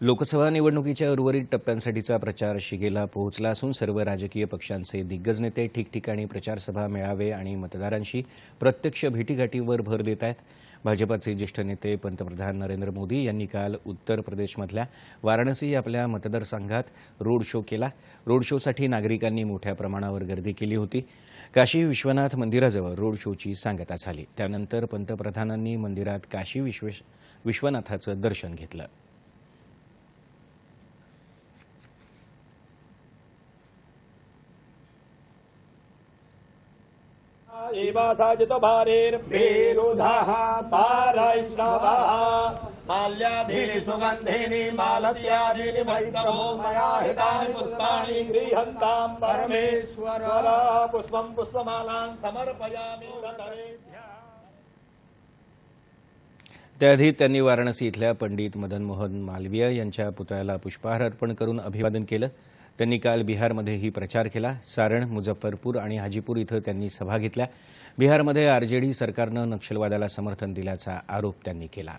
लोकसभा निवडणुकीच्या उर्वरित टप्प्यांसाठीचा प्रचार शिगेला पोहोचला असून सर्व राजकीय पक्षांचे दिग्गज नेते ठिकठिकाणी प्रचारसभा मेळावे आणि मतदारांशी प्रत्यक्ष भेटीगाठीवर भर देत आहेत. भाजपाचे ज्येष्ठ नेते पंतप्रधान नरेंद्र मोदी यांनी काल उत्तर प्रदेशमधल्या वाराणसी आपल्या मतदारसंघात रोड शो केला. रोड शोसाठी नागरिकांनी मोठ्या प्रमाणावर गर्दी केली होती. काशी विश्वनाथ मंदिराजवळ रोड शोची सांगता झाली. त्यानंतर पंतप्रधानांनी मंदिरात काशी विश्व विश्वनाथाचं दर्शन घेतलं. एवासाजित पारैष्णवः। माल्याधीनि सुगन्धीनि मालत्यादीनि वैष्णवो मया हितानि पुष्पाणि गृह्यन्ताम् परमेश्वर। पुष्पम् पुष्पमालान् समर्पयामि त्याआधी त्यांनी वाराणसी इथल्या पंडित मदन मोहन मालवीय यांच्या पुतळ्याला पुष्पहार अर्पण करून अभिवादन केलं. त्यांनी काल बिहारमध्येही प्रचार केला. सारण मुझफ्फरपूर आणि हाजीपूर इथं त्यांनी सभा घेतल्या. बिहारमध्ये आरजेडी सरकारनं नक्षलवादाला समर्थन दिल्याचा आरोप त्यांनी केला.